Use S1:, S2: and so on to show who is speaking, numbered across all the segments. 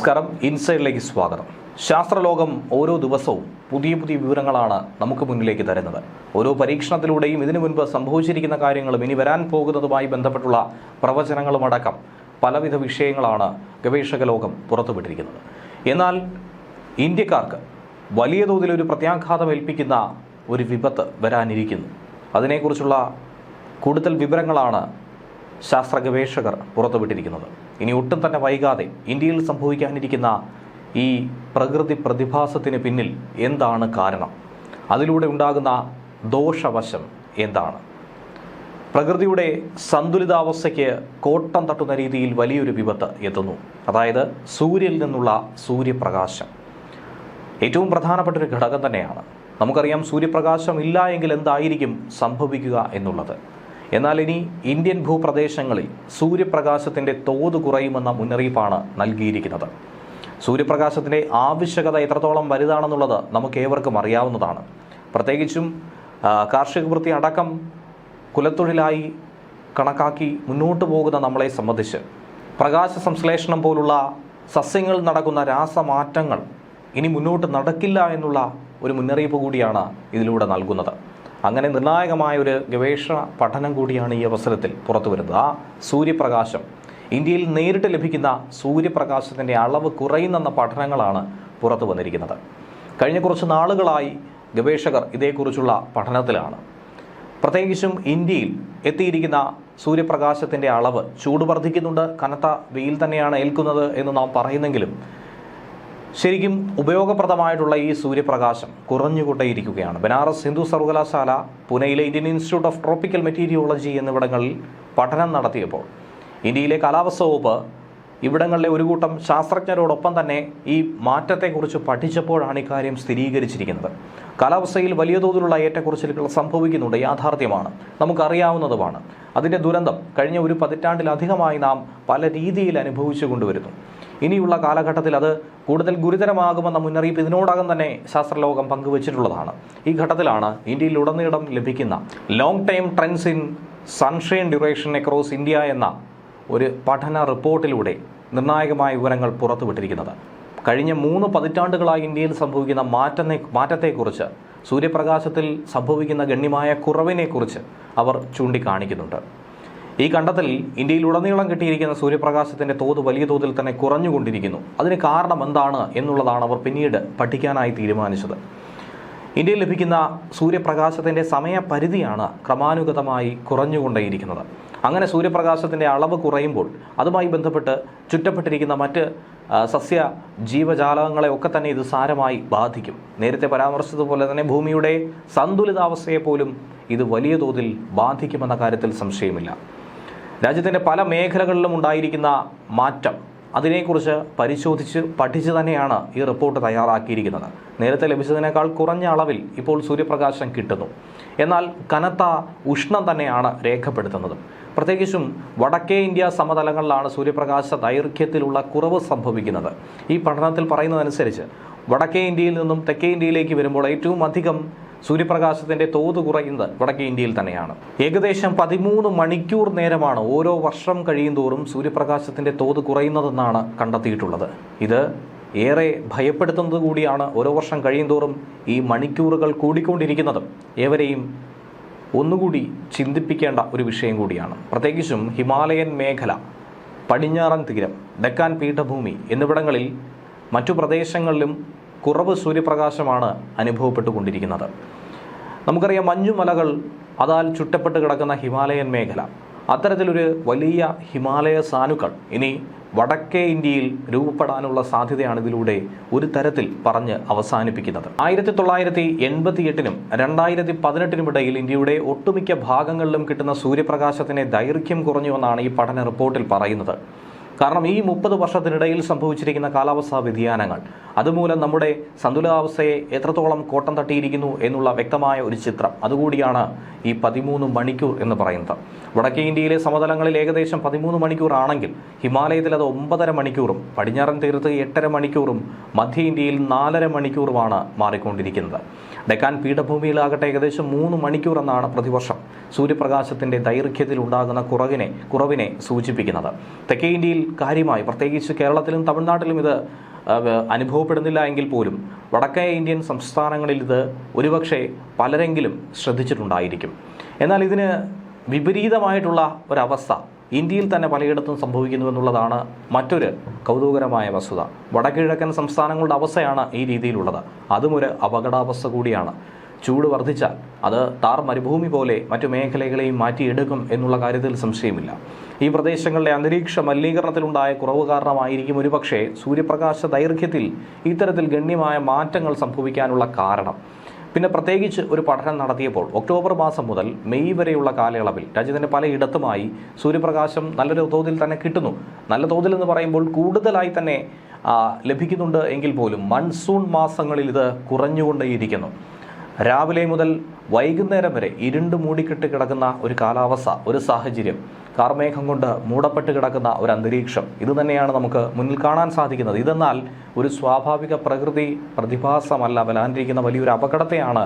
S1: നമസ്കാരം. ഇൻസൈഡിലേക്ക് സ്വാഗതം. ശാസ്ത്രലോകം ഓരോ ദിവസവും പുതിയ പുതിയ വിവരങ്ങളാണ് നമുക്ക് മുന്നിലേക്ക് തരുന്നത്. ഓരോ പരീക്ഷണത്തിലൂടെയും ഇതിനു മുൻപ് സംഭവിച്ചിരിക്കുന്ന കാര്യങ്ങളും ഇനി വരാൻ പോകുന്നതുമായി ബന്ധപ്പെട്ടുള്ള പ്രവചനങ്ങളും അടക്കം പലവിധ വിഷയങ്ങളാണ് ഗവേഷക ലോകം പുറത്തുവിട്ടിരിക്കുന്നത്. എന്നാൽ ഇന്ത്യക്കാർക്ക് വലിയ തോതിൽ ഒരു പ്രത്യാഘാതം ഏൽപ്പിക്കുന്ന ഒരു വിപത്ത് വരാനിരിക്കുന്നു. അതിനെക്കുറിച്ചുള്ള കൂടുതൽ വിവരങ്ങളാണ് ശാസ്ത്ര ഗവേഷകർ പുറത്തുവിട്ടിരിക്കുന്നത്. ഇനി ഒട്ടും തന്നെ വൈകാതെ ഇന്ത്യയിൽ സംഭവിക്കാനിരിക്കുന്ന ഈ പ്രകൃതി പ്രതിഭാസത്തിന് പിന്നിൽ എന്താണ് കാരണം? അതിലൂടെ ഉണ്ടാകുന്ന ദോഷവശം എന്താണ്? പ്രകൃതിയുടെ സന്തുലിതാവസ്ഥയ്ക്ക് കോട്ടം തട്ടുന്ന രീതിയിൽ വലിയൊരു വിപത്ത് എത്തുന്നു. അതായത് സൂര്യനിൽ നിന്നുള്ള സൂര്യപ്രകാശം. ഏറ്റവും പ്രധാനപ്പെട്ട ഒരു ഘടകം തന്നെയാണ്. നമുക്കറിയാം സൂര്യപ്രകാശം ഇല്ല എങ്കിൽ എന്തായിരിക്കും സംഭവിക്കുക എന്നുള്ളത്. എന്നാൽ ഇനി ഇന്ത്യൻ ഭൂപ്രദേശങ്ങളിൽ സൂര്യപ്രകാശത്തിന്റെ തോത് കുറയുമെന്ന മുന്നറിയിപ്പാണ് നൽകിയിരിക്കുന്നത്. സൂര്യപ്രകാശത്തിന്റെ ആവശ്യകത എത്രത്തോളം വലുതാണെന്നുള്ളത് നമുക്ക് ഏവർക്കും അറിയാവുന്നതാണ്. പ്രത്യേകിച്ചും കാർഷിക വൃത്തി അടക്കം കുലത്തൊഴിലായി കണക്കാക്കി മുന്നോട്ട് പോകുന്ന നമ്മളെ സംബന്ധിച്ച് പ്രകാശ സംശ്ലേഷണം പോലുള്ള സസ്യങ്ങളിൽ നടക്കുന്ന രാസമാറ്റങ്ങൾ ഇനി മുന്നോട്ട് നടക്കില്ല എന്നുള്ള ഒരു മുന്നറിയിപ്പ് കൂടിയാണ് ഇതിലൂടെ നൽകുന്നത്. അങ്ങനെ നിർണായകമായ ഒരു ഗവേഷണ പഠനം കൂടിയാണ് ഈ അവസരത്തിൽ പുറത്തു വരുന്നത് ആ സൂര്യപ്രകാശം. ഇന്ത്യയിൽ നേരിട്ട് ലഭിക്കുന്ന സൂര്യപ്രകാശത്തിന്റെ അളവ് കുറയുന്നെന്ന പഠനങ്ങളാണ് പുറത്തു വന്നിരിക്കുന്നത്. കഴിഞ്ഞ കുറച്ച് നാളുകളായി ഗവേഷകർ ഇതേക്കുറിച്ചുള്ള പഠനത്തിലാണ്. പ്രത്യേകിച്ചും ഇന്ത്യയിൽ എത്തിയിരിക്കുന്ന സൂര്യപ്രകാശത്തിന്റെ അളവ് ചൂട് വർദ്ധിക്കുന്നുണ്ട് കനത്ത വെയിൽ തന്നെയാണ് ഏൽക്കുന്നത് എന്ന് നാം പറയുന്നെങ്കിലും ശരിക്കും ഉപയോഗപ്രദമായിട്ടുള്ള ഈ സൂര്യപ്രകാശം കുറഞ്ഞുകൊണ്ടേയിരിക്കുകയാണ്. ബനാറസ് ഹിന്ദു സർവകലാശാല പുനെയിലെ Indian institute of tropical meteorology എന്നിവിടങ്ങളിൽ പഠനം നടത്തിയപ്പോൾ ഇന്ത്യയിലെ കാലാവസ്ഥ വകുപ്പ് ഇവിടങ്ങളിലെ ഒരു കൂട്ടം ശാസ്ത്രജ്ഞരോടൊപ്പം തന്നെ ഈ മാറ്റത്തെക്കുറിച്ച് പഠിച്ചപ്പോഴാണ് ഇക്കാര്യം സ്ഥിരീകരിച്ചിരിക്കുന്നത്. കാലാവസ്ഥയിൽ വലിയ തോതിലുള്ള ഏറ്റക്കുറച്ചിലുകൾ സംഭവിക്കുന്നുണ്ട് യാഥാർത്ഥ്യമാണ് നമുക്കറിയാവുന്നതുമാണ്. അതിന്റെ ദുരന്തം കഴിഞ്ഞ ഒരു പതിറ്റാണ്ടിലധികമായി നാം പല രീതിയിൽ അനുഭവിച്ചു കൊണ്ടുവരുന്നു. ഇനിയുള്ള കാലഘട്ടത്തിൽ അത് കൂടുതൽ ഗുരുതരമാകുമെന്ന മുന്നറിയിപ്പ് ഇതിനോടകം തന്നെ ശാസ്ത്രലോകം പങ്കുവച്ചിട്ടുള്ളതാണ്. ഈ ഘട്ടത്തിലാണ് ഇന്ത്യയിലുടനീളം ലഭിക്കുന്ന long time trends in sunshine duration across India എന്ന ഒരു പഠന റിപ്പോർട്ടിലൂടെ നിർണായകമായ വിവരങ്ങൾ പുറത്തുവിട്ടിരിക്കുന്നത്. കഴിഞ്ഞ മൂന്ന് പതിറ്റാണ്ടുകളായി ഇന്ത്യയിൽ സംഭവിക്കുന്ന മാറ്റത്തെ മാറ്റത്തെക്കുറിച്ച് സൂര്യപ്രകാശത്തിൽ സംഭവിക്കുന്ന ഗണ്യമായ കുറവിനെക്കുറിച്ച് അവർ ചൂണ്ടിക്കാണിക്കുന്നുണ്ട്. ഈ കണ്ടെത്തൽ ഇന്ത്യയിലുടനീളം കിട്ടിയിരിക്കുന്ന സൂര്യപ്രകാശത്തിന്റെ തോത് വലിയ തോതിൽ തന്നെ കുറഞ്ഞുകൊണ്ടിരിക്കുന്നു. അതിന് കാരണം എന്താണ് എന്നുള്ളതാണ് അവർ പിന്നീട് പഠിക്കാനായി തീരുമാനിച്ചത്. ഇന്ത്യയിൽ ലഭിക്കുന്ന സൂര്യപ്രകാശത്തിന്റെ സമയപരിധിയാണ് ക്രമാനുഗതമായി കുറഞ്ഞുകൊണ്ടേയിരിക്കുന്നത്. അങ്ങനെ സൂര്യപ്രകാശത്തിന്റെ അളവ് കുറയുമ്പോൾ അതുമായി ബന്ധപ്പെട്ട് ചുറ്റപ്പെട്ടിരിക്കുന്ന മറ്റ് സസ്യ ജീവജാലകങ്ങളെ ഒക്കെ തന്നെ ഇത് സാരമായി ബാധിക്കും. നേരത്തെ പരാമർശിച്ചതുപോലെ തന്നെ ഭൂമിയുടെ സന്തുലിതാവസ്ഥയെ പോലും ഇത് വലിയ തോതിൽ ബാധിക്കുമെന്ന കാര്യത്തിൽ സംശയമില്ല. രാജ്യത്തിന്റെ പല മേഖലകളിലും ഉണ്ടായിരിക്കുന്ന മാറ്റം അതിനെക്കുറിച്ച് പരിശോധിച്ച് പഠിച്ച് തന്നെയാണ് ഈ റിപ്പോർട്ട് തയ്യാറാക്കിയിരിക്കുന്നത്. നേരത്തെ ലഭിച്ചതിനേക്കാൾ കുറഞ്ഞ അളവിൽ ഇപ്പോൾ സൂര്യപ്രകാശം കിട്ടുന്നു. എന്നാൽ കനത്ത ഉഷ്ണം തന്നെയാണ് രേഖപ്പെടുത്തുന്നത്. പ്രത്യേകിച്ചും വടക്കേ ഇന്ത്യ സമതലങ്ങളിലാണ് സൂര്യപ്രകാശ ദൈർഘ്യത്തിലുള്ള കുറവ് സംഭവിക്കുന്നത്. ഈ പഠനത്തിൽ പറയുന്നതനുസരിച്ച് വടക്കേ ഇന്ത്യയിൽ നിന്നും തെക്കേ ഇന്ത്യയിലേക്ക് വരുമ്പോൾ ഏറ്റവും അധികം സൂര്യപ്രകാശത്തിന്റെ തോത് കുറയുന്നത് വടക്കേ ഇന്ത്യയിൽ തന്നെയാണ്. ഏകദേശം പതിമൂന്ന് മണിക്കൂർ നേരമാണ് ഓരോ വർഷം കഴിയും തോറും സൂര്യപ്രകാശത്തിന്റെ തോത് കുറയുന്നതെന്നാണ് കണ്ടെത്തിയിട്ടുള്ളത്. ഇത് ഏറെ ഭയപ്പെടുത്തുന്നത് കൂടിയാണ് ഓരോ വർഷം കഴിയുന്തോറും ഈ മണിക്കൂറുകൾ കൂടിക്കൊണ്ടിരിക്കുന്നതും. ഏവരെയും ഒന്നുകൂടി ചിന്തിപ്പിക്കേണ്ട ഒരു വിഷയം കൂടിയാണ്. പ്രത്യേകിച്ചും ഹിമാലയൻ മേഖല പടിഞ്ഞാറൻ തീരം ഡെക്കാൻ പീഠഭൂമി എന്നിവിടങ്ങളിൽ മറ്റു പ്രദേശങ്ങളിലും കുറവ് സൂര്യപ്രകാശമാണ് അനുഭവപ്പെട്ടുകൊണ്ടിരിക്കുന്നത്. നമുക്കറിയാം മഞ്ഞുമലകൾ അതാൽ ചുറ്റപ്പെട്ട് കിടക്കുന്ന ഹിമാലയൻ മേഖല. അത്തരത്തിലൊരു വലിയ ഹിമാലയ സാനുക്കൾ ഇനി വടക്കേ ഇന്ത്യയിൽ രൂപപ്പെടാനുള്ള സാധ്യതയാണ് ഇതിലൂടെ ഒരു തരത്തിൽ പറഞ്ഞ് അവസാനിപ്പിക്കുന്നത്. ആയിരത്തി തൊള്ളായിരത്തി എൺപത്തി എട്ടിനും രണ്ടായിരത്തി പതിനെട്ടിനും ഇടയിൽ ഇന്ത്യയുടെ ഒട്ടുമിക്ക ഭാഗങ്ങളിലും കിട്ടുന്ന സൂര്യപ്രകാശത്തിന്റെ ദൈർഘ്യം കുറഞ്ഞുവെന്നാണ് ഈ പഠന റിപ്പോർട്ടിൽ പറയുന്നത്. കാരണം ഈ മുപ്പത് വർഷത്തിനിടയിൽ സംഭവിച്ചിരിക്കുന്ന കാലാവസ്ഥാ വ്യതിയാനങ്ങൾ അതുമൂലം നമ്മുടെ സന്തുലിതാവസ്ഥയെ എത്രത്തോളം കോട്ടം തട്ടിയിരിക്കുന്നു എന്നുള്ള വ്യക്തമായ ഒരു ചിത്രം. അതുകൂടിയാണ് ഈ പതിമൂന്ന് മണിക്കൂർ എന്ന് പറയുന്നത്. വടക്കേ ഇന്ത്യയിലെ സമതലങ്ങളിൽ ഏകദേശം പതിമൂന്ന് മണിക്കൂർ ആണെങ്കിൽ ഹിമാലയത്തിൽ അത് ഒമ്പതര മണിക്കൂറും പടിഞ്ഞാറൻ തീരത്ത് എട്ടര മണിക്കൂറും മധ്യ ഇന്ത്യയിൽ നാലര മണിക്കൂറുമാണ് മാറിക്കൊണ്ടിരിക്കുന്നത്. ഡെക്കാൻ പീഠഭൂമിയിലാകട്ടെ ഏകദേശം മൂന്ന് മണിക്കൂർ എന്നാണ് പ്രതിവർഷം. സൂര്യപ്രകാശത്തിന്റെ ദൈർഘ്യത്തിൽ ഉണ്ടാകുന്ന കുറവിനെ കുറവിനെ സൂചിപ്പിക്കുന്നത്. തെക്കേ ഇന്ത്യയിൽ കാര്യമായി പ്രത്യേകിച്ച് കേരളത്തിലും തമിഴ്നാട്ടിലും ഇത് അനുഭവപ്പെടുന്നില്ല എങ്കിൽ പോലും വടക്കേ ഇന്ത്യൻ സംസ്ഥാനങ്ങളിൽ ഇത് ഒരുപക്ഷെ പലരെങ്കിലും ശ്രദ്ധിച്ചിട്ടുണ്ടായിരിക്കും. എന്നാൽ ഇതിന് വിപരീതമായിട്ടുള്ള ഒരവസ്ഥ ഇന്ത്യയിൽ തന്നെ പലയിടത്തും സംഭവിക്കുന്നു എന്നുള്ളതാണ് മറ്റൊരു കൗതുകകരമായ വസ്തുത. വടക്കിഴക്കൻ സംസ്ഥാനങ്ങളുടെ അവസ്ഥയാണ് ഈ രീതിയിലുള്ളത്. അതും ഒരു അപകടാവസ്ഥ കൂടിയാണ്. ചൂട് വർദ്ധിച്ചാൽ അത് താർ മരുഭൂമി പോലെ മറ്റു മേഖലകളെയും മാറ്റിയെടുക്കും എന്നുള്ള കാര്യത്തിൽ സംശയമില്ല. ഈ പ്രദേശങ്ങളിലെ അന്തരീക്ഷ മലിനീകരണത്തിലുണ്ടായ കുറവ് കാരണമായിരിക്കും ഒരുപക്ഷെ സൂര്യപ്രകാശ ദൈർഘ്യത്തിൽ ഇത്തരത്തിൽ ഗണ്യമായ മാറ്റങ്ങൾ സംഭവിക്കാനുള്ള കാരണം. പിന്നെ പ്രത്യേകിച്ച് ഒരു പഠനം നടത്തിയപ്പോൾ ഒക്ടോബർ മാസം മുതൽ മെയ് വരെയുള്ള കാലയളവിൽ രാജ്യത്തിന്റെ പലയിടത്തുമായി സൂര്യപ്രകാശം നല്ലൊരു തോതിൽ തന്നെ കിട്ടുന്നു. നല്ല തോതിൽ എന്ന് പറയുമ്പോൾ കൂടുതലായി തന്നെ ലഭിക്കുന്നുണ്ട് എങ്കിൽ പോലും മൺസൂൺ മാസങ്ങളിൽ ഇത് കുറഞ്ഞുകൊണ്ടേയിരിക്കുന്നു. രാവിലെ മുതൽ വൈകുന്നേരം വരെ ഇരുണ്ട് മൂടിക്കെട്ട് കിടക്കുന്ന ഒരു കാലാവസ്ഥ ഒരു സാഹചര്യം. കാർമേഘം കൊണ്ട് മൂടപ്പെട്ട് കിടക്കുന്ന ഒരു അന്തരീക്ഷം. ഇത് തന്നെയാണ് നമുക്ക് മുന്നിൽ കാണാൻ സാധിക്കുന്നത്. ഇതെന്നാൽ ഒരു സ്വാഭാവിക പ്രകൃതി പ്രതിഭാസമല്ല വരാനിരിക്കുന്ന വലിയൊരു അപകടത്തെയാണ്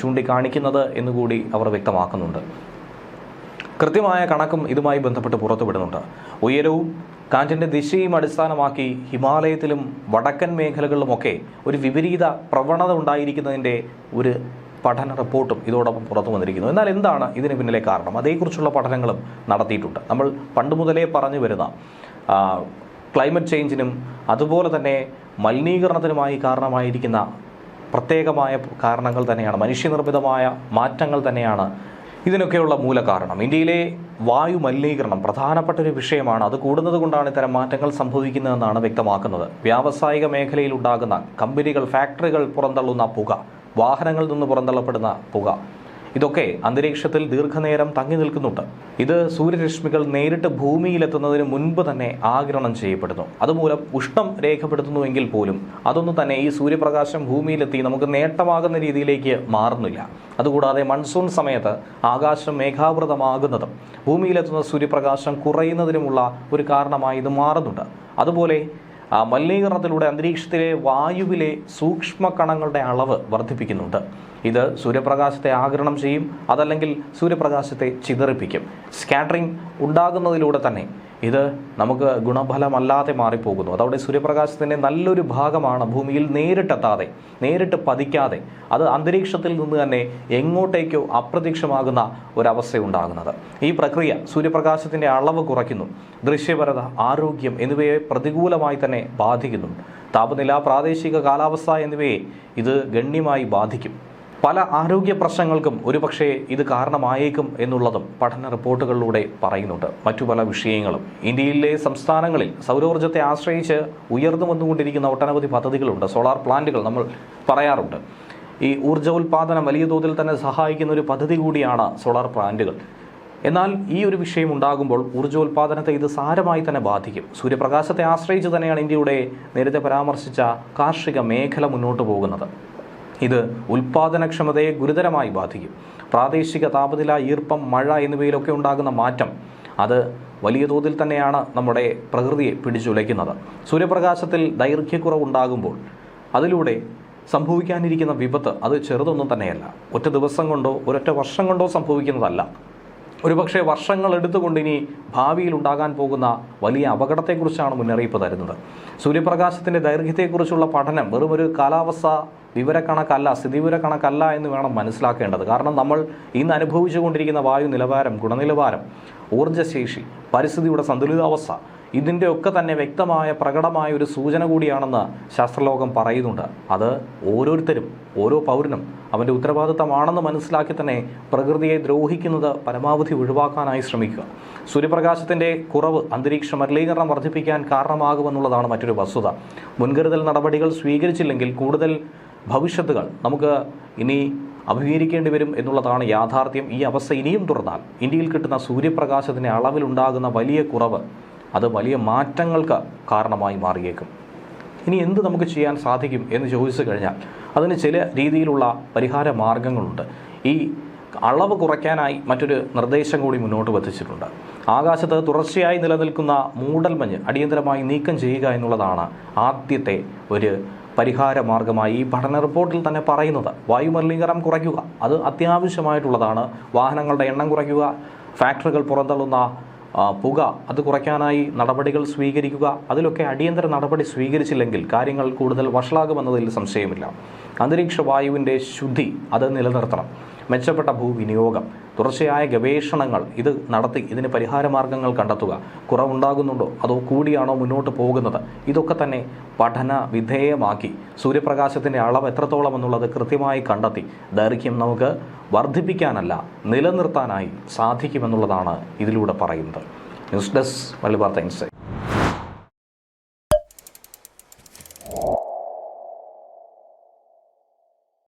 S1: ചൂണ്ടിക്കാണിക്കുന്നത് എന്നുകൂടി അവർ വ്യക്തമാക്കുന്നുണ്ട്. കൃത്യമായ കണക്കും ഇതുമായി ബന്ധപ്പെട്ട് പുറത്തുവിടുന്നുണ്ട്. ഉയരവും കാറ്റിന്റെ ദിശയും അടിസ്ഥാനമാക്കി ഹിമാലയത്തിലും വടക്കൻ മേഖലകളിലുമൊക്കെ ഒരു വിപരീത പ്രവണത ഉണ്ടായിരിക്കുന്നതിന്റെ ഒരു പഠന റിപ്പോർട്ടും ഇതോടൊപ്പം പുറത്തു വന്നിരിക്കുന്നു. എന്നാൽ എന്താണ് ഇതിന് പിന്നിലെ കാരണം? അതേക്കുറിച്ചുള്ള പഠനങ്ങളും നടത്തിയിട്ടുണ്ട്. നമ്മൾ പണ്ട് മുതലേ പറഞ്ഞു വരുന്ന ക്ലൈമറ്റ് ചേഞ്ചിനും അതുപോലെ തന്നെ മലിനീകരണത്തിനുമായി കാരണമായിരിക്കുന്ന പ്രത്യേകമായ കാരണങ്ങൾ തന്നെയാണ്. മനുഷ്യനിർമ്മിതമായ മാറ്റങ്ങൾ തന്നെയാണ് ഇതിനൊക്കെയുള്ള മൂലകാരണം. ഇന്ത്യയിലെ വായു മലിനീകരണം പ്രധാനപ്പെട്ട ഒരു വിഷയമാണ്. അത് കൂടുന്നത് കൊണ്ടാണ് ഇത്തരം മാറ്റങ്ങൾ സംഭവിക്കുന്നതെന്നാണ് വ്യക്തമാക്കുന്നത്. വ്യാവസായിക മേഖലയിൽ ഉണ്ടാകുന്ന കമ്പനികൾ ഫാക്ടറികൾ പുറന്തള്ളുന്ന പുക വാഹനങ്ങളിൽ നിന്ന് പുറന്തള്ളപ്പെടുന്ന പുക ഇതൊക്കെ അന്തരീക്ഷത്തിൽ ദീർഘനേരം തങ്ങി നിൽക്കുന്നുണ്ട്. ഇത് സൂര്യരശ്മികൾ നേരിട്ട് ഭൂമിയിലെത്തുന്നതിന് മുൻപ് തന്നെ ആഗിരണം ചെയ്യപ്പെടുന്നു. അതുമൂലം ഉഷ്ണം രേഖപ്പെടുത്തുന്നുവെങ്കിൽ പോലും അതൊന്നും തന്നെ ഈ സൂര്യപ്രകാശം ഭൂമിയിലെത്തി നമുക്ക് നേട്ടമാകുന്ന രീതിയിലേക്ക് മാറുന്നില്ല. അതുകൂടാതെ മൺസൂൺ സമയത്ത് ആകാശം മേഘാവൃതമാകുന്നതും ഭൂമിയിലെത്തുന്ന സൂര്യപ്രകാശം കുറയുന്നതിനുമുള്ള ഒരു കാരണമായി ഇത് മാറുന്നുണ്ട്. അതുപോലെ ആ മലിനീകരണത്തിലൂടെ അന്തരീക്ഷത്തിലെ വായുവിലെ സൂക്ഷ്മ കണങ്ങളുടെ അളവ് വർദ്ധിപ്പിക്കുന്നുണ്ട്. ഇത് സൂര്യപ്രകാശത്തെ ആഗിരണം ചെയ്യും അതല്ലെങ്കിൽ സൂര്യപ്രകാശത്തെ ചിതറിപ്പിക്കും. സ്കാറ്ററിംഗ് ഉണ്ടാകുന്നതിലൂടെ തന്നെ ഇത് നമുക്ക് ഗുണഫലമല്ലാതെ മാറിപ്പോകുന്നു. അതവിടെ സൂര്യപ്രകാശത്തിന്റെ നല്ലൊരു ഭാഗമാണ് ഭൂമിയിൽ നേരിട്ടെത്താതെ നേരിട്ട് പതിക്കാതെ. അത് അന്തരീക്ഷത്തിൽ നിന്ന് തന്നെ എങ്ങോട്ടേക്കോ അപ്രത്യക്ഷമാകുന്ന ഒരവസ്ഥയുണ്ടാകുന്നത് ഈ പ്രക്രിയ സൂര്യപ്രകാശത്തിന്റെ അളവ് കുറയ്ക്കുന്നു. ദൃശ്യപരത ആരോഗ്യം എന്നിവയെ പ്രതികൂലമായി തന്നെ ബാധിക്കുന്നു താപനില പ്രാദേശിക കാലാവസ്ഥ എന്നിവയെ ഇത് ഗണ്യമായി ബാധിക്കും. പല ആരോഗ്യ പ്രശ്നങ്ങൾക്കും ഒരുപക്ഷേ ഇത് കാരണമായേക്കും എന്നുള്ളതും പഠന റിപ്പോർട്ടുകളിലൂടെ പറയുന്നുണ്ട്. മറ്റു പല വിഷയങ്ങളും. ഇന്ത്യയിലെ സംസ്ഥാനങ്ങളിൽ സൗരോർജത്തെ ആശ്രയിച്ച് ഉയർന്നു വന്നുകൊണ്ടിരിക്കുന്ന ഒട്ടനവധി പദ്ധതികളുണ്ട്. സോളാർ പ്ലാന്റുകൾ നമ്മൾ പറയാറുണ്ട്. ഈ ഊർജോൽപാദനം വലിയ തോതിൽ തന്നെ സഹായിക്കുന്ന ഒരു പദ്ധതി കൂടിയാണ് സോളാർ പ്ലാന്റുകൾ. എന്നാൽ ഈ ഒരു വിഷയം ഉണ്ടാകുമ്പോൾ ഊർജോൽപാദനത്തെ ഇത് സാരമായി തന്നെ ബാധിക്കും. സൂര്യപ്രകാശത്തെ ആശ്രയിച്ച് തന്നെയാണ് ഇന്ത്യയുടെ നേരത്തെ പരാമർശിച്ച കാർഷിക മേഖല മുന്നോട്ട് പോകുന്നത്. ഇത് ഉൽപാദനക്ഷമതയെ ഗുരുതരമായി ബാധിക്കും. പ്രാദേശിക താപനില ഈർപ്പം മഴ എന്നിവയിലൊക്കെ ഉണ്ടാകുന്ന മാറ്റം അത് വലിയ തോതിൽ തന്നെയാണ് നമ്മുടെ പ്രകൃതിയെ പിടിച്ചുലയ്ക്കുന്നത്. സൂര്യപ്രകാശത്തിൽ ദൈർഘ്യക്കുറവ് ഉണ്ടാകുമ്പോൾ അതിലൂടെ സംഭവിക്കാനിരിക്കുന്ന വിപത്ത് അത് ചെറുതൊന്നും തന്നെയല്ല. ഒറ്റ ദിവസം കൊണ്ടോ ഒരൊറ്റ വർഷം കൊണ്ടോ സംഭവിക്കുന്നതല്ല. ഒരുപക്ഷെ വർഷങ്ങൾ എടുത്തുകൊണ്ട് ഇനി ഭാവിയിൽ ഉണ്ടാകാൻ പോകുന്ന വലിയ അപകടത്തെക്കുറിച്ചാണ് മുന്നറിയിപ്പ് തരുന്നത്. സൂര്യപ്രകാശത്തിന്റെ ദൈർഘ്യത്തെക്കുറിച്ചുള്ള പഠനം വെറുമൊരു കാലാവസ്ഥ വിവരക്കണക്കല്ല സ്ഥിതിവിവരക്കണക്കല്ല എന്ന് വേണം മനസ്സിലാക്കേണ്ടത്. കാരണം നമ്മൾ ഇന്ന് അനുഭവിച്ചുകൊണ്ടിരിക്കുന്ന വായു നിലവാരം ഗുണനിലവാരം ഊർജശേഷി പരിസ്ഥിതിയുടെ സന്തുലിതാവസ്ഥ ഇതിന്റെ ഒക്കെ തന്നെ വ്യക്തമായ പ്രകടമായ ഒരു സൂചന കൂടിയാണെന്ന് ശാസ്ത്രലോകം പറയുന്നുണ്ട്. അത് ഓരോരുത്തരും ഓരോ പൗരനും അവന്റെ ഉത്തരവാദിത്തമാണെന്ന് മനസ്സിലാക്കി തന്നെ പ്രകൃതിയെ ദ്രോഹിക്കുന്നത് പരമാവധി ഒഴിവാക്കാനായി ശ്രമിക്കുക. സൂര്യപ്രകാശത്തിന്റെ കുറവ് അന്തരീക്ഷ മലിനീകരണം വർദ്ധിപ്പിക്കാൻ കാരണമാകുമെന്നുള്ളതാണ് മറ്റൊരു വസ്തുത. മുൻകരുതൽ നടപടികൾ സ്വീകരിച്ചില്ലെങ്കിൽ കൂടുതൽ ഭവിഷ്യത്തുകൾ നമുക്ക് ഇനി അഭിമുഖീകരിക്കേണ്ടി വരും എന്നുള്ളതാണ് യാഥാർത്ഥ്യം. ഈ അവസ്ഥ ഇനിയും തുടർന്നാൽ ഇന്ത്യയിൽ കിട്ടുന്ന സൂര്യപ്രകാശത്തിന്റെ അളവിലുണ്ടാകുന്ന വലിയ കുറവ് അത് വലിയ മാറ്റങ്ങൾക്ക് കാരണമായി മാറിയേക്കും. ഇനി എന്ത് നമുക്ക് ചെയ്യാൻ സാധിക്കും എന്ന് ചോദിച്ചു കഴിഞ്ഞാൽ അതിന് ചില രീതിയിലുള്ള പരിഹാര മാർഗങ്ങളുണ്ട്. ഈ അളവ് കുറയ്ക്കാനായി മറ്റൊരു നിർദ്ദേശം കൂടി മുന്നോട്ട് വധിച്ചിട്ടുണ്ട് ആകാശത്ത് തുടർച്ചയായി നിലനിൽക്കുന്ന മൂടൽമഞ്ഞ് അടിയന്തരമായി നീക്കം ചെയ്യുക എന്നുള്ളതാണ് ആദ്യത്തെ ഒരു പരിഹാര മാർഗമായി ഈ പഠന റിപ്പോർട്ടിൽ തന്നെ പറയുന്നത്. വായുമലിനീകരണം കുറയ്ക്കുക. അത് അത്യാവശ്യമായിട്ടുള്ളതാണ്. വാഹനങ്ങളുടെ എണ്ണം കുറയ്ക്കുക. ഫാക്ടറികൾ പുറന്തള്ളുന്ന പുക അത് കുറയ്ക്കാനായി നടപടികൾ സ്വീകരിക്കുക. അതിലൊക്കെ അടിയന്തര നടപടി സ്വീകരിച്ചില്ലെങ്കിൽ കാര്യങ്ങൾ കൂടുതൽ വഷളാകുമെന്നതിൽ സംശയമില്ല. അന്തരീക്ഷ വായുവിന്റെ ശുദ്ധി അത് നിലനിർത്തണം. മെച്ചപ്പെട്ട ഭൂവിനിയോഗം. തുടർച്ചയായ ഗവേഷണങ്ങൾ ഇത് നടത്തി ഇതിന് പരിഹാര മാർഗങ്ങൾ കണ്ടെത്തുക. കുറവുണ്ടാകുന്നുണ്ടോ? അതോ കൂടിയാണോ മുന്നോട്ട് പോകുന്നത്? ഇതൊക്കെ തന്നെ പഠന വിധേയമാക്കി. സൂര്യപ്രകാശത്തിന്റെ അളവ് എത്രത്തോളം എന്നുള്ളത് കൃത്യമായി കണ്ടെത്തി. ദൈർഘ്യം നമുക്ക് വർദ്ധിപ്പിക്കാനല്ല നിലനിർത്താനായി സാധിക്കുമെന്നുള്ളതാണ് ഇതിലൂടെ പറയുന്നത്. News desk Malabar Times.